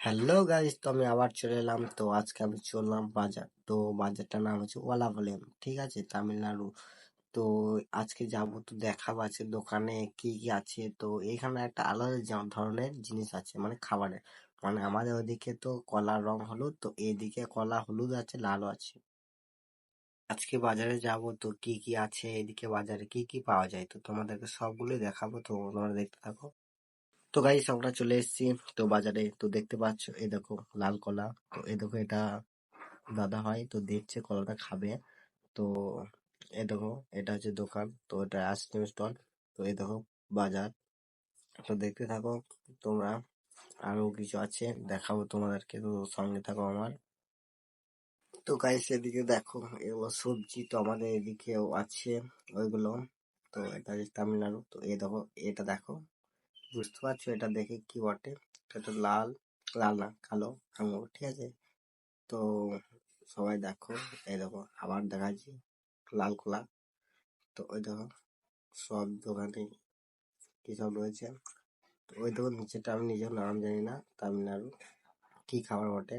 Hello guys, তো আমি আবার চলে এলাম। তো আজকে আমি চললাম বাজার। তো বাজারটার নাম হচ্ছে ওয়ালাপালেম ঠিক আছে? তামিলনাড়ু। তো আজকে যাব তো দেখাবো আছে দোকানে কি কি আছে। তো এখানে একটা আলাদা ধরনের জিনিস আছে মানে খাবারের। মানে আমাদের ওদিকে তো কলার রং হলুদ, তো এদিকে কলা হলুদ আছে, লালও আছে। আজকে বাজারে যাব তো কি কি আছে, এদিকে বাজারে কি কি পাওয়া যায়? তো তোমাদেরকে সবগুলোই দেখাবো, তো তোমরা দেখতে থাকো। তো গাইস আমরা চলে এসেছি। তো বাজারে, তো দেখতে পাচ্ছ, এই দেখো, লাল কলা। তো এই দেখো, এটা দাদা হয়, তো দেখছে কলাটা খাবে। তো এই দেখো, এটা হচ্ছে দোকান। তো এটা আইসক্রিম স্টল তো এই দেখো, বাজার। তো দেখতে থাকো, তোমরা, আরও কিছু আছে, দেখাবো তোমাদেরকে। তো সঙ্গে থাকো আমার। তো গাইস এদিকে দেখো এগুলো সবজি তো আমাদের এদিকেও আছে, ওইগুলো। তো এটা তামিলনাড়ু। তো এই দেখো, এটা দেখো। বুঝতে পারছ এটা দেখে কি বটে? এটা তো লাল লাল না, কালো আঙুর ঠিক আছে? তো সবাই দেখো, এই দেখো, আবার দেখাচ্ছি লাল কলা। তো ওই দেখো, সব দোকানে কি সব রয়েছে? তো ওই দেখো নিচেটা আমি নিজেও নাম জানি না, তামিলনাড়ু। কি খাবার বটে?